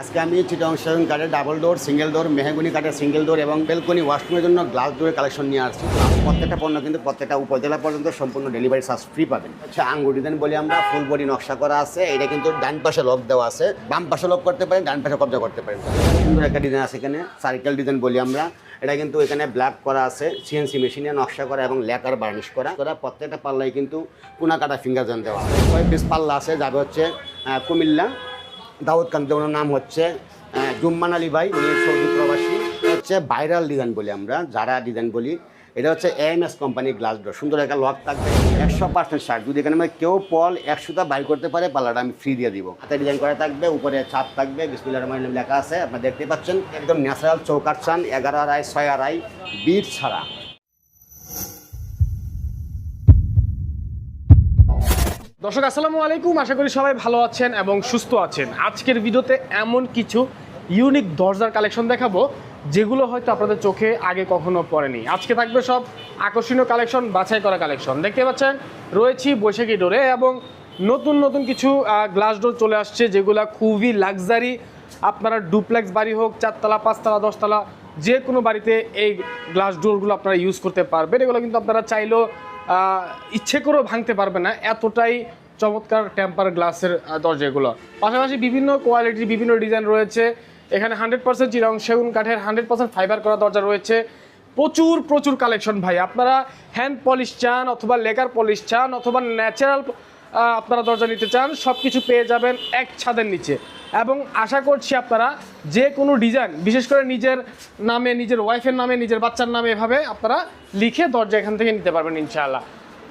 আজকে আমি চিটং সেভেন কাঠের ডাবল ডোর সিঙ্গেল ডোর মেহগুনি কাঠের সিঙ্গেল ডোর এবং বেলকনি ওয়াশরুমের জন্য গ্লাস ডোরের কালেকশন নিয়ে আসছি। প্রত্যেকটা পণ্য কিন্তু প্রত্যেকটা উপজেলা পর্যন্ত সম্পূর্ণ ডেলিভারি চার্জ ফ্রি পাবেন। হচ্ছে আঙ্গুর ডিজাইন বলি আমরা, ফুল বডি নকশা করা আছে, এটা কিন্তু ডান পাশে লক দেওয়া আছে। বাম পাশে লক করতে পারেন, ডান পাশে কবজা করতে পারেন। সুন্দর একটা ডিজাইন আছে এখানে সার্কেল ডিজাইন বলি আমরা। এটা কিন্তু এখানে ব্ল্যাক করা আছে সিএনসি মেশিনে নকশা করা এবং লেকার বার্নিশ করা। করা প্রত্যেকটা পাল্লায় কিন্তু পুনা কাটা ফিঙ্গার দেওয়া কয়েক পিস পাল্লা আছে, যাবে হচ্ছে কুমিল্লা। দাউদ কান্তি ওনার নাম হচ্ছে জুম্মান আলী ভাই, উনি সৌদি প্রবাসী। হচ্ছে ভাইরাল ডিজাইন বলি আমরা যারা ডিজাইন বলি। এটা হচ্ছে M S company glass door সুন্দর একটা লক থাকবে, একশো পার্সেন্ট শার্ট যদি এখানে মানে কেউ পল একশোটা বাই করতে পারে, পাল্লাটা আমি ফ্রি দিয়ে দিব। হাতে ডিজাইন করা থাকবে, উপরে ছাপ থাকবে বিসমিল্লাহ রহমান লেখা আছে, আপনারা দেখতে পাচ্ছেন, একদম ন্যাচারাল চৌকাট চান এগারো আড়াই, ছয় আড়াই বিট ছাড়া। দর্শক, আসসালামু আলাইকুম। আশা করি সবাই ভালো আছেন এবং সুস্থ আছেন। আজকের ভিডিওতে এমন কিছু ইউনিক দরজার কালেকশন দেখাবো, যেগুলো হয়তো আপনাদের চোখে আগে কখনো পড়েনি। আজকে থাকবে সব আকর্ষণীয় কালেকশন বাছাই করা কালেকশন দেখতে পাচ্ছেন, রয়েছি বৈশাখী ডোরে এবং নতুন নতুন কিছু গ্লাস ডোর চলে আসছে, যেগুলো খুবই লাক্সারি আপনারা ডুপ্লেক্স বাড়ি হোক, চারতলা, পাঁচতলা, দশতলা, যে কোনো বাড়িতে এই গ্লাস ডোরগুলো আপনারা ইউজ করতে পারবেন। এগুলো কিন্তু আপনারা চাইলেও ইচ্ছে করেও ভাঙতে পারবে না। এতটাই চমৎকার টেম্পার গ্লাসের দরজাগুলো। পাশাপাশি বিভিন্ন কোয়ালিটির বিভিন্ন ডিজাইন রয়েছে। এখানে হান্ড্রেড পার্সেন্ট চিরং, সেগুন কাঠের হান্ড্রেড পার্সেন্ট ফাইবার করা দরজা রয়েছে। প্রচুর প্রচুর কালেকশন ভাই। আপনারা হ্যান্ড পলিশ চান অথবা লেকার পলিশ চান অথবা ন্যাচারাল আপনারা দরজা নিতে চান সব কিছু পেয়ে যাবেন এক ছাদের নিচে। এবং আশা করছি আপনারা যে কোনো ডিজাইন বিশেষ করে নিজের নামে, নিজের ওয়াইফের নামে, নিজের বাচ্চার নামে এভাবে আপনারা লিখে দরজা এখান থেকে নিতে পারবেন ইনশাআল্লাহ।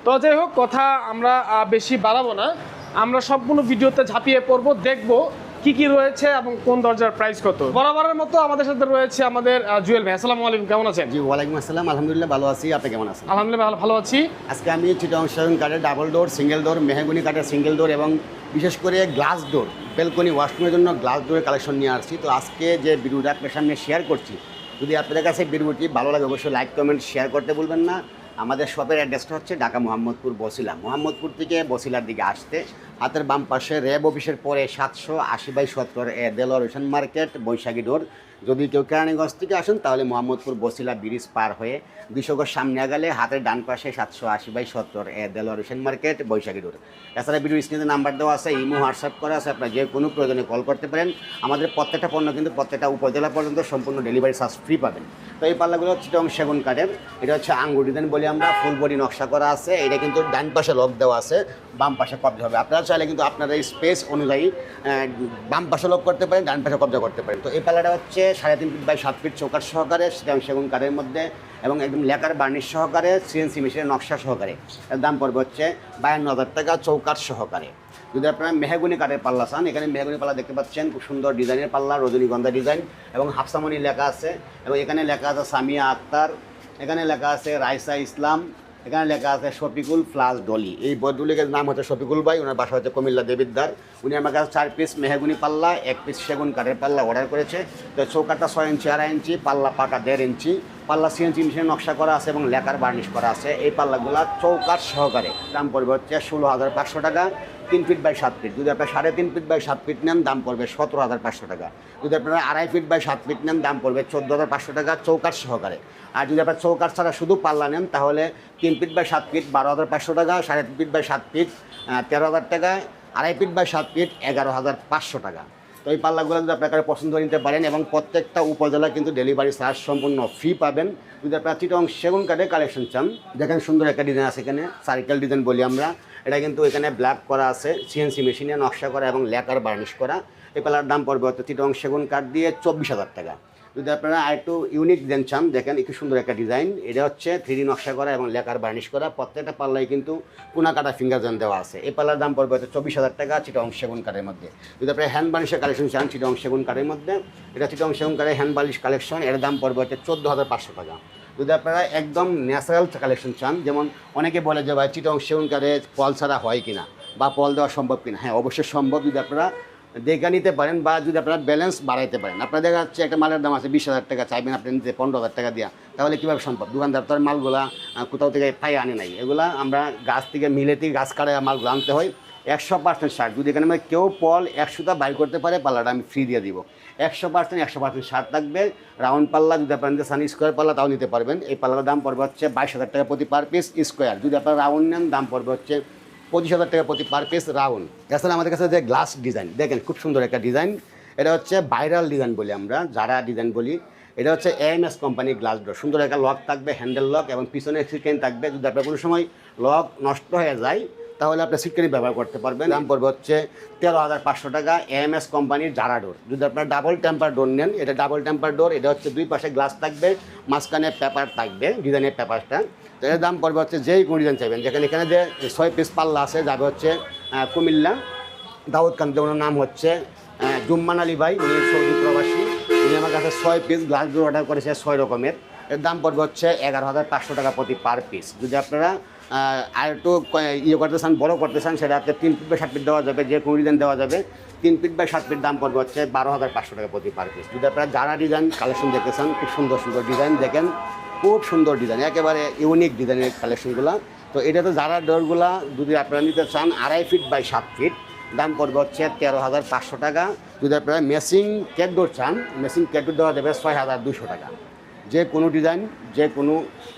তো যাই হোক কথা আমরা বেশি বাড়াবো না। আমরা সম্পূর্ণ ভিডিওতে ঝাঁপিয়ে পড়ব দেখব কি কি রয়েছে এবং কোন দরজার প্রাইস কত। বরাবরের মতো আমাদের সাথে রয়েছে আমাদের জুয়েল ভাই। আসসালামু আলাইকুম কেমন আছেন? জি ওয়ালাইকুম আসসালাম। আলহামদুলিল্লাহ ভালো আছি। আপনি কেমন আছেন? আলহামদুলিল্লাহ ভালো- ভালো আছি। আজকে আমি চিটং সেভেন কাঠের ডাবল ডোর সিঙ্গেল ডোর মেহগুনি কাঠের সিঙ্গেল ডোর এবং বিশেষ করে গ্লাস ডোর বেলকনি ওয়াশরুমের জন্য গ্লাস ডোরের কালেকশন নিয়ে আসছি। তো আজকে যে ভিডিওটা আপনার সামনে শেয়ার করছি যদি আপনাদের কাছে ভিডিওটি ভালো লাগে অবশ্যই লাইক কমেন্ট শেয়ার করতে বলবেন না। আমাদের শপের অ্যাড্রেসটা হচ্ছে ঢাকা মোহাম্মদপুর বসিলা। মোহাম্মদপুর থেকে বসিলার দিকে আসতে হাতের বাম পাশে র্যাব অফিসের পরে সাতশো আশি বাই সত্তর A Delwar market, Baishakhi door. যদি কেউ কেরানীগঞ্জ থেকে আসেন, তাহলে মোহাম্মদপুর বসিলা ব্রিজ পার হয়ে দুশো সামনে গেলে হাতের ডান পাশে সাতশো আশি বাই সত্তর A Delwar Hossain market, Baishakhi road এছাড়া ভিডিও স্ক্রিনে নাম্বার দেওয়া আছে, ইমো হোয়াটসঅ্যাপ করা আছে, আপনার যে কোনো প্রয়োজনে কল করতে পারেন। আমাদের প্রত্যেকটা পণ্য কিন্তু প্রত্যেকটা উপজেলা পর্যন্ত সম্পূর্ণ ডেলিভারি চার্জ ফ্রি পাবেন। তো এই পাল্লাগুলো চিটং সেগুন কাঠের, এটা হচ্ছে আঙ্গুর ডিজাইন বলি আমরা ফুল বডি নকশা করা আছে, এটা কিন্তু ডান পাশে লক দেওয়া আছে, বাম পাশে কবজা হবে। আপনারা চাইলে কিন্তু আপনারা এই স্পেস অনুযায়ী বাম পাশে লক করতে পারেন, ডান পাশে কবজা করতে পারেন। তো এই পাল্লাটা হচ্ছে সাড়ে তিন ফিট বাই সাত ফিট চৌকার সহকারে সেগুন কাঠের মধ্যে এবং একদম লেকার বার্নিশ সহকারে সিএনসি মেশিনের নকশা সহকারে। এর দাম পড়বে হচ্ছে বায়ান্ন হাজার টাকা চৌকার সহকারে। যদি আপনারা মেহগুনি কাঠের পাল্লা চান, এখানে মেহগুনি পাল্লা দেখতে পাচ্ছেন, খুব সুন্দর ডিজাইনের পাল্লা, রজনীগন্ধা ডিজাইন এবং হাফসামনি লেখা আছে এবং এখানে লেখা আছে সামিয়া আক্তার এখানে লেখা আছে রাইসা ইসলাম, এখানে লেখা আছে শফিকুল প্লাস ডলি। এই বদুলিকের নাম হচ্ছে শফিকুল ভাই, ওনার বাসা হচ্ছে কুমিল্লা দেবিদ্দার উনি আমার কাছে চার পিস মেহগুনি পাল্লা, এক পিস সেগুন কাঠের পাল্লা অর্ডার করেছে। তো চৌকাটা ছয় ইঞ্চি আড়াই ইঞ্চি পাল্লা পাকা দেড় ইঞ্চি পাল্লা সিএনজি মিশিয়ে নকশা করা আছে এবং লেকার বার্নিশ করা আছে। এই পাল্লাগুলা চৌকাট সহকারে। দাম পড়বে হচ্ছে ষোলো হাজার পাঁচশো টাকা। তিন ফিট বাই সাত ফিট যদি আপনার সাড়ে তিন ফিট বাই সাত ফিট নেন, দাম পড়বে সতেরো হাজার পাঁচশো টাকা। যদি আপনারা আড়াই ফিট বাই সাত ফিট নেন, দাম পড়বে চোদ্দ হাজার পাঁচশো টাকা চৌকার সহকারে। আর যদি আপনার চৌকাট ছাড়া শুধু পাল্লা নেন, তাহলে তিন ফিট বাই সাত ফিট বারো হাজার পাঁচশো টাকা, সাড়ে তিন ফিট বাই সাত ফিট তেরো হাজার টাকা, আড়াই ফিট বাই সাত ফিট এগারো হাজার পাঁচশো টাকা। তো এই পাল্লাগুলো যদি আপনারা পছন্দ করে নিতে পারেন এবং প্রত্যেকটা উপজেলা কিন্তু ডেলিভারি চার্জ সম্পূর্ণ ফ্রি পাবেন। যদি আপনারা চিটং সেগুন কাঠের কালেকশন চান, দেখেন সুন্দর একটা ডিজাইন আছে এখানে সার্কেল ডিজাইন বলি আমরা। এটা কিন্তু এখানে ব্ল্যাক করা আছে সিএনসি মেশিনে নকশা করা এবং লেকার বার্নিশ করা। এই পাল্লার দাম পড়বে হচ্ছে চিটং সেগুন কাঠ দিয়ে চব্বিশ হাজার টাকা। যদি আপনারা আরেকটু ইউনিক ডিজাইন চান, দেখেন একটু সুন্দর একটা ডিজাইন এটা হচ্ছে থ্রি নকশা করা এবং লেকার বার্নিশ করা। প্রত্যেকটা পাল্লায় কিন্তু পুনা কাটা ফিঙ্গার জেন দেওয়া আছে। এই পাল্লার দাম পড়বে হচ্ছে চব্বিশ হাজার টাকা চিটং সেগুন কাঠের মধ্যে। যদি আপনারা হ্যান্ড বার্নিশের কালেকশন চান চিটং সেগুন কাঠের মধ্যে। এটা চিটং সেগুন কাঠের হ্যান্ড বার্নিশ কালেকশন এর দাম পড়বে হচ্ছে চোদ্দ হাজার পাঁচশো টাকা। যদি আপনারা একদম ন্যাচারাল কালেকশন চান, যেমন অনেকে বলে যে, ভাই, চিটং সেগুন কাঠে পল ছাড়া হয় কিনা বা পল দেওয়া সম্ভব কিনা? হ্যাঁ অবশ্যই সম্ভব যদি আপনারা দেখে নিতে পারেন বা যদি আপনারা ব্যালেন্স বাড়াইতে পারেন। আপনার দেখা যাচ্ছে একটা মালের দাম আছে বিশ হাজার টাকা, চাইবেন আপনি নিতে পনেরো হাজার টাকা দেওয়া তাহলে কীভাবে সম্ভব? দোকানদার তো আর মালগুলা কোথাও থেকে পাই আনে নাই। এগুলা আমরা গাছ থেকে মিলে থেকে গাছ কাটে মালগুলো আনতে হয়। একশো পার্সেন্ট শার্ট যদি এখানে মানে কেউ পল একশোটা বাই করতে পারে, পাল্লাটা আমি ফ্রি দিয়ে দিব। একশো পার্সেন্ট একশো পার্সেন্ট শার্ট থাকবে। রাউন্ড পাল্লা, যদি আপনার চান স্কোয়ার পাল্লা, তাও নিতে পারবেন। এই পাল্লার দাম পড়বে হচ্ছে বাইশ হাজার টাকা প্রতি পার পিস স্কোয়ার যদি আপনার রাউন্ড নেন, দাম পড়বে হচ্ছে পঁচিশ হাজার টাকা প্রতি পার পিস রাউন্ড এছাড়া আমাদের কাছে যে গ্লাস ডিজাইন দেখেন খুব সুন্দর একটা ডিজাইন এটা হচ্ছে ভাইরাল ডিজাইন বলি আমরা, যারা ডিজাইন বলি। এটা হচ্ছে এএমএস কোম্পানির গ্লাস ডোর সুন্দর একটা লক থাকবে হ্যান্ডেল লক এবং পিছনে সিটকেন থাকবে। যদি আপনার কোনো সময় লক নষ্ট হয়ে যায় তাহলে আপনি সিটকেনি ব্যবহার করতে পারবেন। দাম পড়বে হচ্ছে তেরো হাজার পাঁচশো টাকা এম এস কোম্পানির জারা ডোর যদি আপনার ডাবল টেম্পার ডোর নেন, এটা ডাবল টেম্পার ডোর এটা হচ্ছে দুই পাশে গ্লাস থাকবে, মাঝখানে পেপার থাকবে ডিজাইনের পেপারটা তো এর দাম পড়বে হচ্ছে যেই কোনো ডিজাইন চাইবেন। যেখানে এখানে যে ছয় পিস পাল্লা আছে, যাবে হচ্ছে কুমিল্লা। দাউদ খান যেমন নাম হচ্ছে জুম্মান আলী ভাই, উনি সৌদি প্রবাসী। উনি আমার কাছে ছয় পিস গ্লাস ডোর অর্ডার করেছে, ছয় রকমের। এর দাম পড়বে হচ্ছে এগারো হাজার পাঁচশো টাকা প্রতি পার পিস যদি আপনারা আর একটু ইয়ে করতে চান, বড়ো করতে চান সেটা আপনার তিন ফিট বাই সাত ফিট দেওয়া যাবে, যে কোনো ডিজাইন দেওয়া যাবে। তিন ফিট বাই সাত ফিট দাম পড়বে হচ্ছে বারো হাজার পাঁচশো টাকা প্রতি পার পিস যদি আপনারা যারা ডিজাইন কালেকশন দেখতে চান, খুব সুন্দর সুন্দর ডিজাইন দেখেন, খুব সুন্দর ডিজাইন একেবারে ইউনিক ডিজাইনের কালেকশনগুলো তো এটা তো যারা ডোরগুলা যদি আপনারা নিতে চান, আড়াই ফিট বাই সাত ফিট দাম পড়বে হচ্ছে তেরো হাজার পাঁচশো টাকা। যদি আপনারা মেসিং ক্যাটডোর চান মেশিন ক্যাটডোর দেওয়া যাবে ছয় হাজার দুশো টাকা। যে কোনো ডিজাইন যে কোনো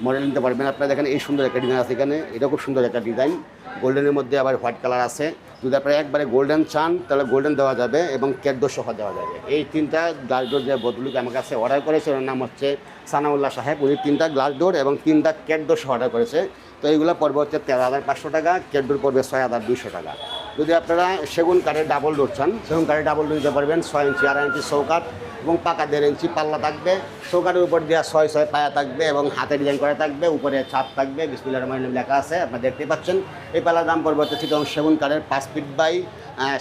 মডেল নিতে পারবেন। আপনারা দেখেন এই সুন্দর একটা ডিজাইন আছে এখানে। এটা খুব সুন্দর একটা ডিজাইন গোল্ডেনের মধ্যে আবার হোয়াইট কালার আছে। যদি আপনারা একবারে গোল্ডেন চান, তাহলে গোল্ডেন দেওয়া যাবে এবং ক্যাটডোর সহ দেওয়া যাবে। এই তিনটা গ্লাস ডোর যে বদলুকে আমার কাছে অর্ডার করেছে ওর নাম হচ্ছে সানাউল্লাহ সাহেব। উনি তিনটা গ্লাস ডোর এবং তিনটা ক্যাটডোর সহ অর্ডার করেছে। তো এইগুলো পড়বে হচ্ছে তেরো হাজার পাঁচশো টাকা ক্যাটডোর পড়বে ছয় হাজার দুশো টাকা। যদি আপনারা সেগুন কাঠের ডাবল ডোর চান, সেগুন কাঠের ডাবল ডোর দিতে পারবেন। ছয় ইঞ্চি, আড়াই ইঞ্চি চৌকাঠ। এবং পাকা দেড় ইঞ্চি পাল্লা থাকবে, চৌকাঠের উপর দিয়ে ছয় ছয় পায়া থাকবে এবং হাতে ডিজাইন করা থাকবে, উপরে ছাপ থাকবে বিসমিল্লা রহমান লেখা আছে, আপনারা দেখতে পাচ্ছেন। এই পাল্লার দাম পড়বে হচ্ছে চিটং সেগুন কাঠের পাঁচ ফিট বাই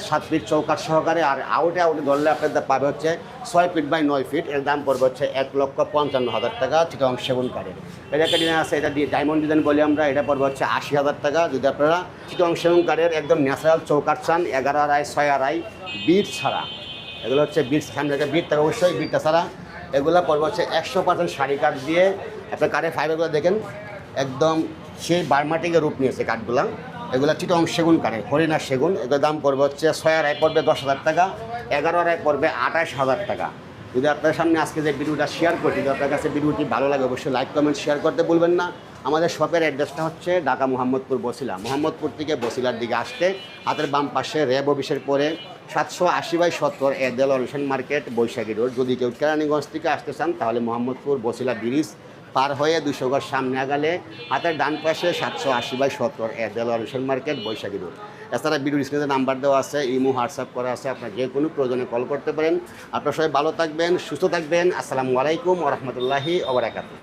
সাত ফিট চৌকাঠ সহকারে আর আউটে আউটে ধরলে আপনাদের পাবে হচ্ছে ছয় ফিট বাই নয় ফিট এর দাম পড়বে হচ্ছে এক লক্ষ পঞ্চান্ন হাজার টাকা চিটং সেগুন কাঠের। এটা একটা ডিজাইন আছে, এটা ডায়মন্ড ডিজাইন বলি আমরা, এটা পড়বে হচ্ছে আশি হাজার টাকা, যদি আপনারা চিটং সেগুন কাঠের একদম ন্যাচারাল চৌকাঠ চান, এগারো আড়াই, ছয় আড়াই, বিট ছাড়া। এগুলো হচ্ছে বিট সামনে একটা বিট থাকে অবশ্যই বিটটা ছাড়া। এগুলো পড়বে হচ্ছে একশো পার্সেন্ট শাড়ি কাঠ দিয়ে। আপনার কাঠের ফাইবারগুলো দেখেন, একদম সেই বার্মাটিকে রূপ নিয়েছে কাঠগুলা। এগুলো চিটং সেগুন কাঠে হরিণা সেগুন। এগুলোর দাম পড়বে হচ্ছে ছয় আড়াই পড়বে দশ হাজার টাকা, এগারো আড়াই পড়বে আঠাশ হাজার টাকা। যদি আপনার সামনে আজকে যে ভিডিওটা শেয়ার করছি, যদি আপনার কাছে ভিডিওটি ভালো লাগে, অবশ্যই লাইক কমেন্ট শেয়ার করতে বলবেন না। আমাদের শপের অ্যাড্রেসটা হচ্ছে ঢাকা মোহাম্মদপুর বসিলা। মোহাম্মদপুর থেকে বসিলার দিকে আসতে হাতের বাম পাশে র্যাব অফিসের পরে সাতশো আশি বাই সত্তর এদেল অলসেন মার্কেট বৈশাখী রোড। যদি কেউ কেরানীগঞ্জ থেকে আসতে চান, তাহলে মোহাম্মদপুর বসিলা ব্রিজ পার হয়ে দুশো গজ সামনে আগালে হাতের ডান পাশে সাতশো আশি বাই সত্তর এদেল অলসেন মার্কেট বৈশাখী রোড। এছাড়া ভিডিও স্ক্রিনে নাম্বার দেওয়া আছে, ইমো, হোয়াটসঅ্যাপ করা আছে, আপনার যে কোনো প্রয়োজনে কল করতে পারেন। আপনার সবাই ভালো থাকবেন, সুস্থ থাকবেন। আসসালামু আলাইকুম ওরহমতুল্লাহি ওবরাকাতু